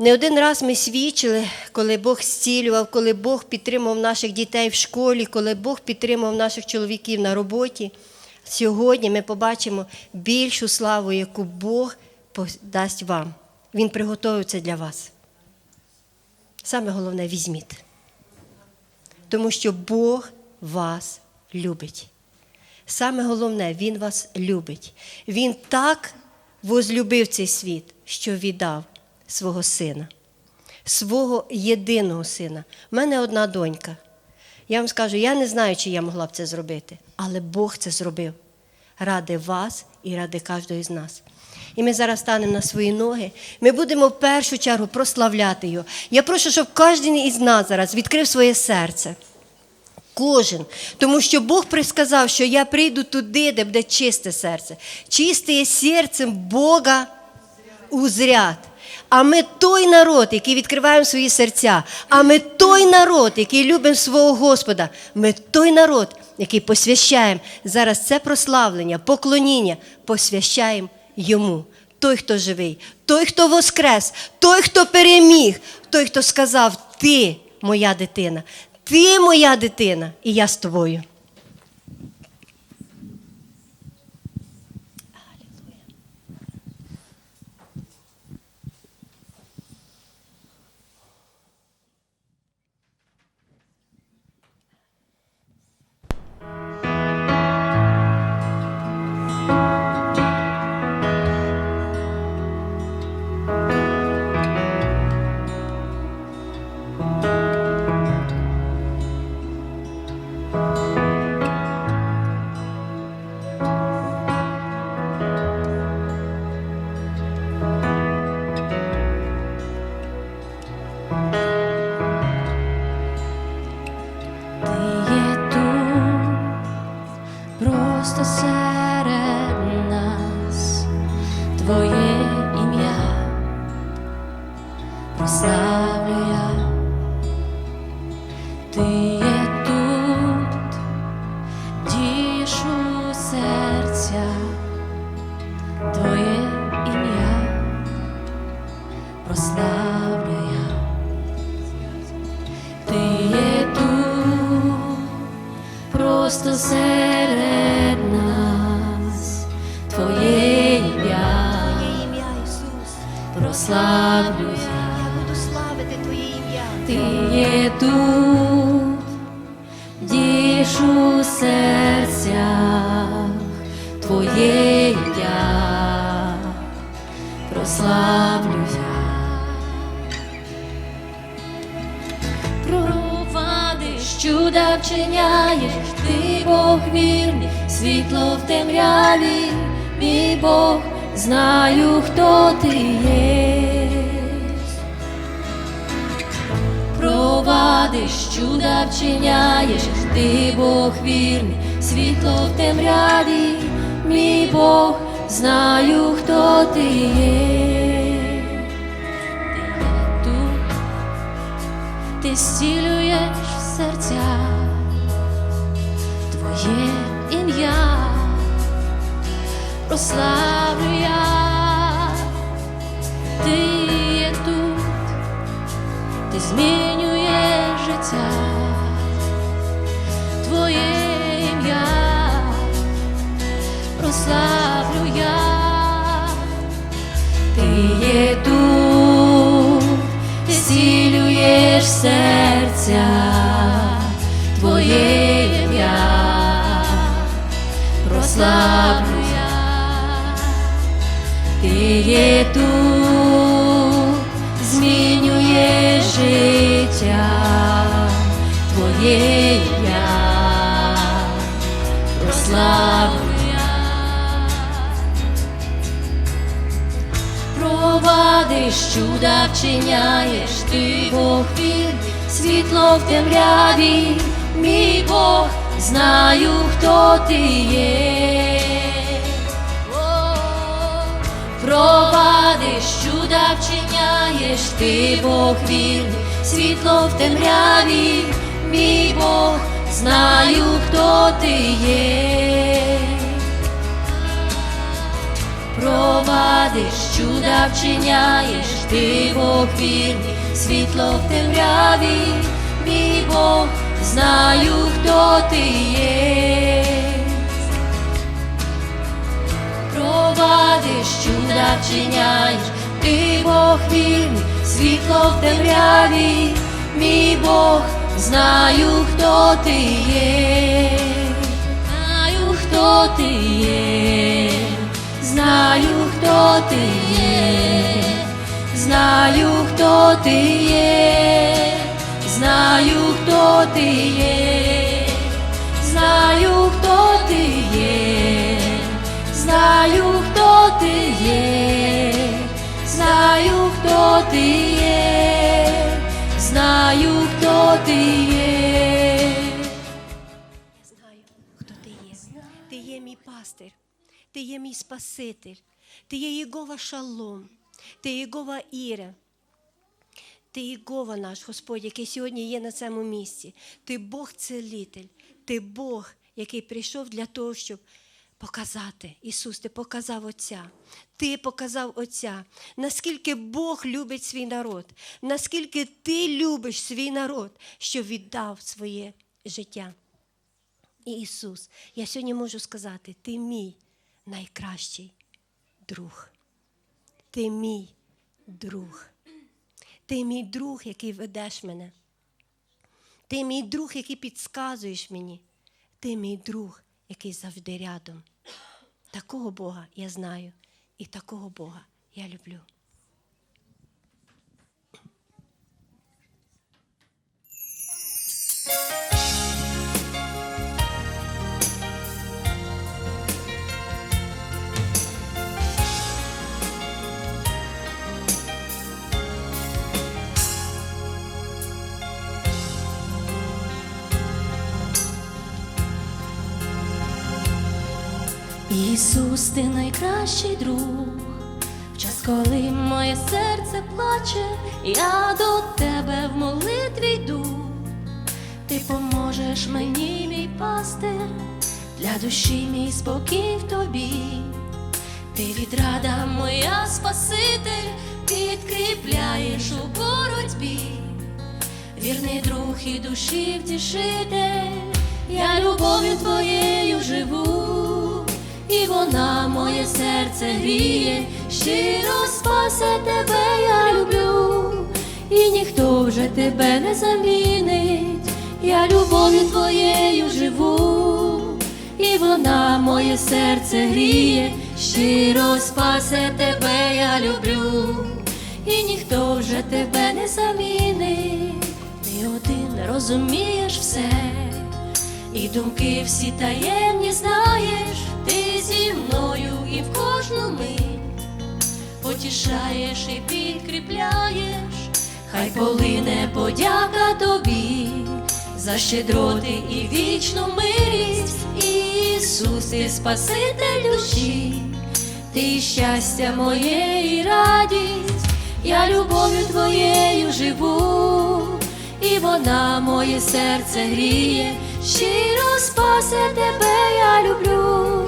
Не один раз ми свідчили, коли Бог зцілював, коли Бог підтримував наших дітей в школі, коли Бог підтримував наших чоловіків на роботі. Сьогодні ми побачимо більшу славу, яку Бог дасть вам. Він приготовив це для вас. Саме головне візьміть. Тому що Бог вас любить. Саме головне, Він вас любить. Він так возлюбив цей світ, що віддав свого сина, свого єдиного сина. У мене одна донька. Я вам скажу, я не знаю, чи я могла б це зробити, але Бог це зробив ради вас і ради кожного з нас. І ми зараз станемо на свої ноги. Ми будемо в першу чергу прославляти його. Я прошу, щоб кожен із нас зараз відкрив своє серце. Кожен. Тому що Бог присказав, що я прийду туди, де буде чисте серце. Чисте серцем Бога узрят. А ми той народ, який відкриваємо свої серця. А ми той народ, який любимо свого Господа. Ми той народ, який посвящаємо зараз це прославлення, поклоніння, посвящаємо йому. Той, хто живий, той, хто воскрес, той, хто переміг, той, хто сказав: Ти моя дитина, ти моя дитина, і я з тобою. Прославлю я. Я буду славити Твоє ім'я. Ти є тут, дієш у серцях, Твоє ім'я прославлю я. Провадиш, чуда вчиняєш, ти Бог вірний, світло в темряві, мій Бог, знаю, хто ти є. Провадиш, чуда вчиняєш, ти Бог вірний, світло в темряві, мій Бог, знаю, хто ти є. Ти тут, ти зцілюєш серця, Твоє ім'я прославлю я, ти є тут, ти змінюєш життя, Твоє ім'я. Прославлю я, ти є тут, ти зцілюєш серця, Твоє є тут, змінюєш життя, Твоє ім'я прославлю я. Провадиш, чуда вчиняєш, ти Бог вірний, світло в темряві, мій Бог, знаю, хто ти є. Провадиш, чуда вчиняєш, ти Бог вірний, світло в темряві, мій Бог, знаю, хто ти є. провадиш, чуда вчиняєш, ти Бог вірний, світло в темряві, мій Бог, знаю, хто ти є. Провадиш, чуда вчиняєш, ти Бог вірний, світло в темряві, мій Бог, знаю, хто ти є, знаю, хто ти є, знаю, хто ти є, знаю, хто ти є, знаю, хто ти є, знаю, ти є, знаю, хто ти є. Я знаю, хто ти є. Ти є мій пастир, ти є мій Спаситель, ти є Єгова Шалом, ти Єгова Іра. Ти Єгова наш Господь, який сьогодні є на цьому місці. Ти Бог целитель, ти Бог, який прийшов для того, щоб показати. Ісус, ти показав Отця. Ти показав Отця. Наскільки Бог любить свій народ, наскільки ти любиш свій народ, що віддав своє життя. І Ісус, я сьогодні можу сказати, ти мій найкращий друг. Ти мій друг. Ти мій друг, який ведеш мене. Ти мій друг, який підказуєш мені. Ти мій друг, який завжди рядом. Такого Бога я знаю, і такого Бога я люблю. Ісус, ти найкращий друг, в час, коли моє серце плаче, я до тебе в молитві йду. Ти поможеш мені, мій пастир, для душі мій спокій в тобі. Ти відрада моя Спаситель, підкріпляєш у боротьбі. Вірний друг і душі втішитель, я любов'ю твоєю живу, і вона моє серце гріє, щиро спасе тебе, я люблю, і ніхто вже тебе не замінить, я любов'ю твоєю живу, і вона моє серце гріє, щиро спасе тебе, я люблю, і ніхто вже тебе не замінить, ти один розумієш все, і думки всі таємні знаєш, ти зі мною і в кожну мить. Потішаєш і підкріпляєш, хай полине подяка тобі за щедроти і вічну милість, Ісус, ти Спаситель душі, ти щастя моє і радість, я любов'ю твоєю живу, і вона моє серце гріє, щиро спасе тебе, я люблю,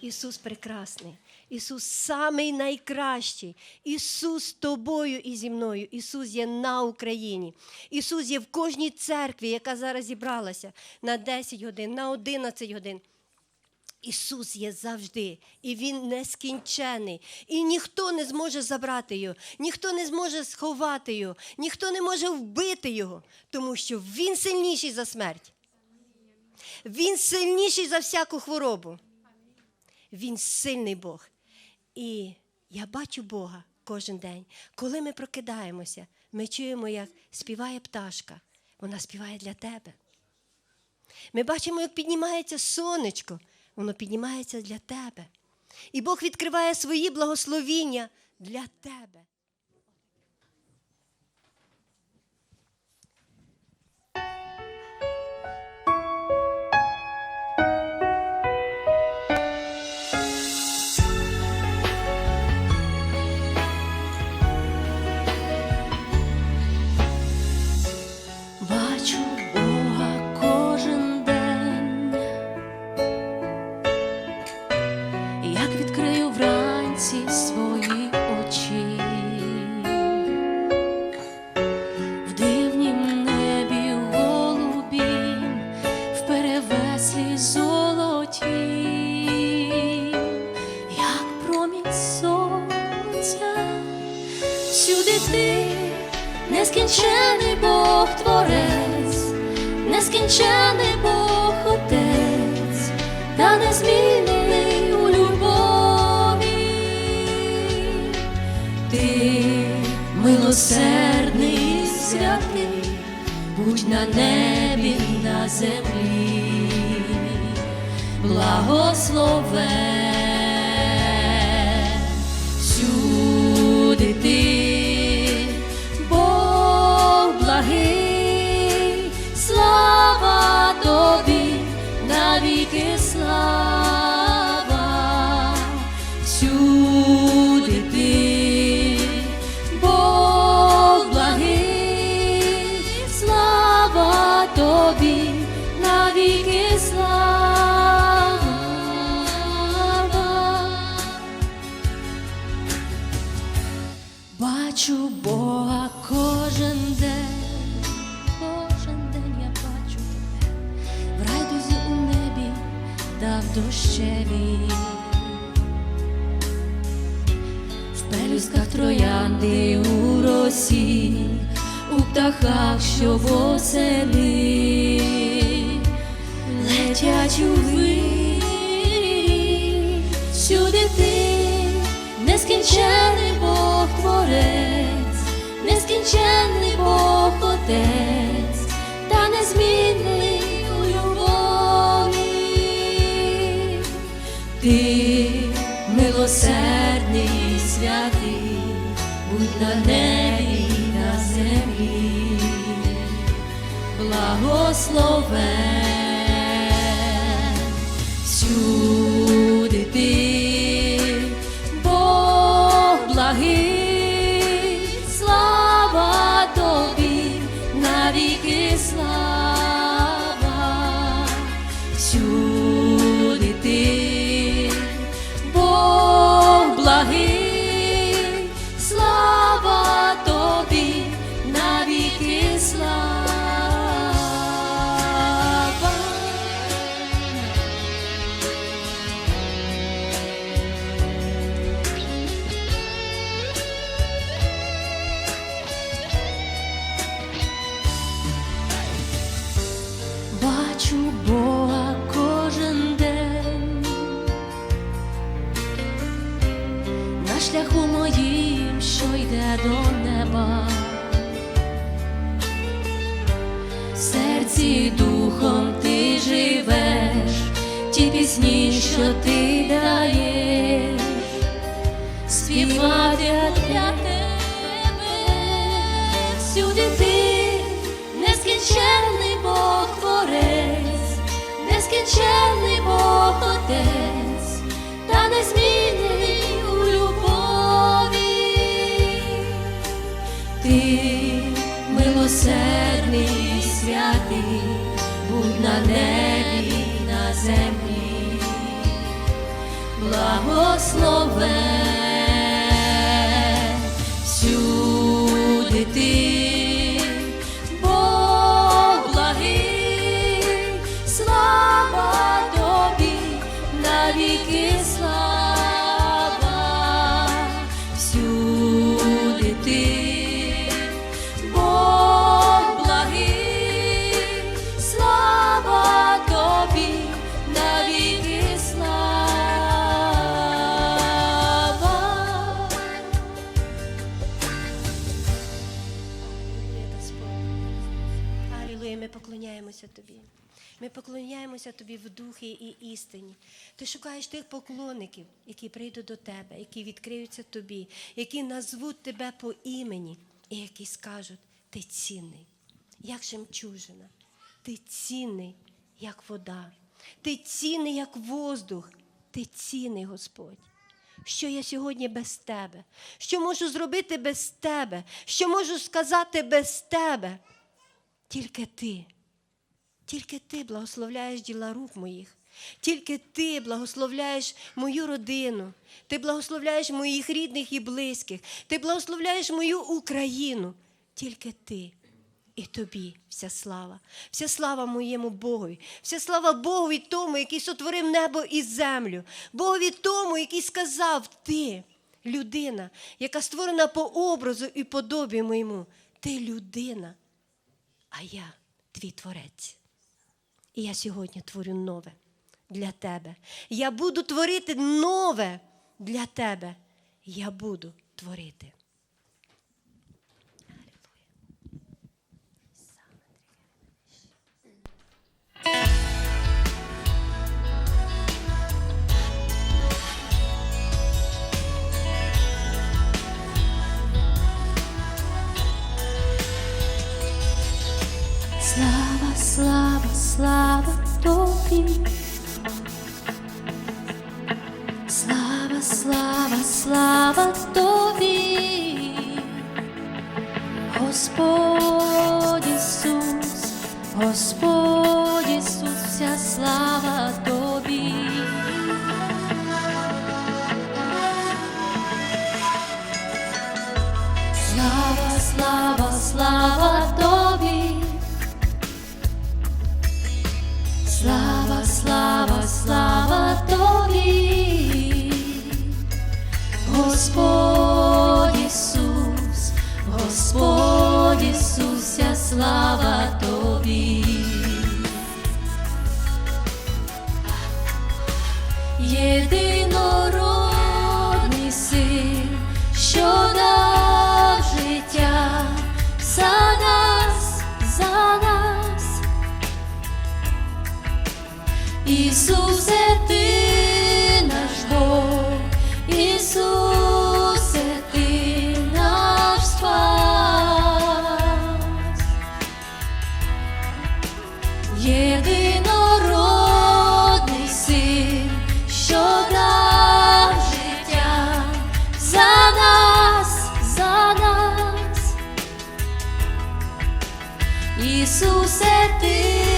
Ісус прекрасний, Ісус самий найкращий, Ісус з тобою і зі мною. Ісус є на Україні. Ісус є в кожній церкві, яка зараз зібралася на 10 годин, на 11 годин. Ісус є завжди, і Він нескінчений. І ніхто не зможе забрати його, ніхто не зможе сховати його, ніхто не може вбити його, тому що Він сильніший за смерть. Він сильніший за всяку хворобу. Він сильний Бог. І я бачу Бога кожен день. Коли ми прокидаємося, ми чуємо, як співає пташка. Вона співає для тебе. Ми бачимо, як піднімається сонечко, воно піднімається для тебе. І Бог відкриває свої благословіння для тебе. На небі, на землі, благословен. Всюди ти, тобі, навіки слава. Бачу Бога кожен день, кожен день я бачу тебе, в райдузі у небі та в дощеві, в пелюсках троянди у росі, птахах, що восени летять у вирі, всюди ти нескінчений Бог Творець, нескінчений Бог Отець, та незмінний у любові. Ти милосердний святий, будь на небі благословен пісні, що ти даєш, співати для тебе, всюди ти нескінченний Бог Творець, нескінченний Бог Отець, та незмінний у любові. Ти милосердний святий, будь на небі, на землі, благословен. Всюди ти, ми поклоняємося Тобі. В духі і істині. Ти шукаєш тих поклонників, які прийдуть до тебе, які відкриються тобі, які назвуть тебе по імені, і які скажуть: ти цінний, як жемчужина, ти цінний, як вода, ти цінний, як воздух, ти цінний, Господь. Що я сьогодні без тебе? Що можу зробити без тебе? Що можу сказати без тебе? Тільки ти. Тільки ти благословляєш діла рук моїх. Тільки ти благословляєш мою родину, ти благословляєш моїх рідних і близьких, ти благословляєш мою Україну. Тільки ти. І тобі вся слава, вся слава моєму Богові, вся слава Богові тому, який сотворив небо і землю, Богові тому, який сказав ти, людина, яка створена по образу і подобі моєму. Ти людина, а я твій творець. І я сьогодні творю нове для тебе. Я буду творити нове для тебе. Я буду творити. Слава, de. Ісусе, ти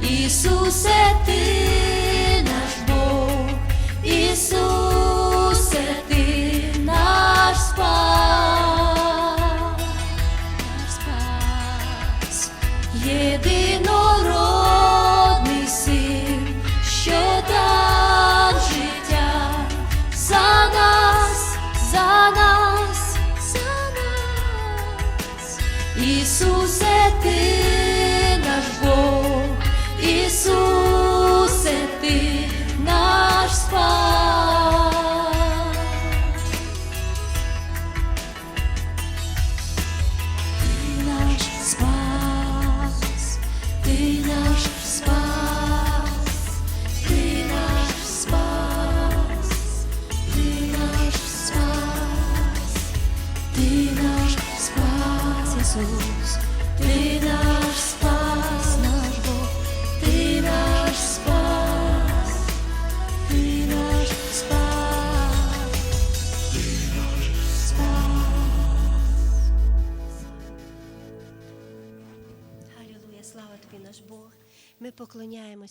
Ісусе, ти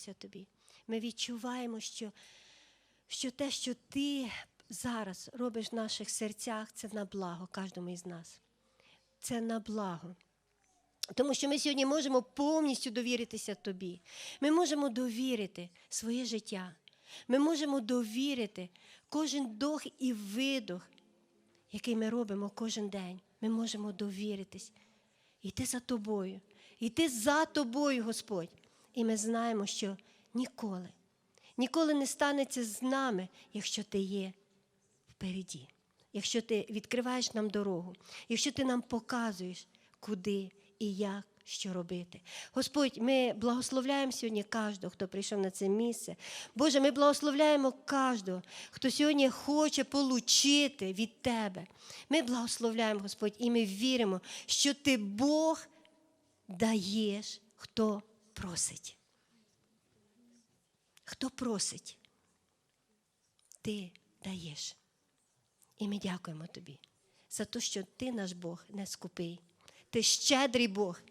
поклоняємося тобі. Ми відчуваємо, що, що те, що ти зараз робиш в наших серцях, це на благо кожному із нас. Це на благо. Тому що ми сьогодні можемо повністю довіритися тобі. Ми можемо довірити своє життя. Ми можемо довірити кожен дох і видох, який ми робимо кожен день. Ми можемо довіритись. Йти за тобою, йти за тобою, Господь. І ми знаємо, що ніколи, ніколи не станеться з нами, якщо ти є впереді. Якщо ти відкриваєш нам дорогу, якщо ти нам показуєш, куди і як що робити. Господь, ми благословляємо сьогодні кожного, хто прийшов на це місце. Боже, ми благословляємо кожного, хто сьогодні хоче получити від Тебе. Ми благословляємо, Господь, і ми віримо, що Ти Бог даєш, хто просить. Хто просить, ти даєш. І ми дякуємо тобі за те, що ти наш Бог не скупий. Ти щедрий Бог.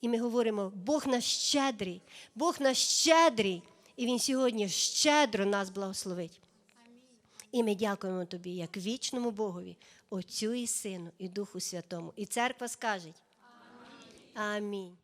І ми говоримо, Бог наш щедрий, Бог наш щедрий. І Він сьогодні щедро нас благословить. І ми дякуємо тобі, як вічному Богові, Отцю і Сину, і Духу Святому. І церква скаже Амінь. Амінь.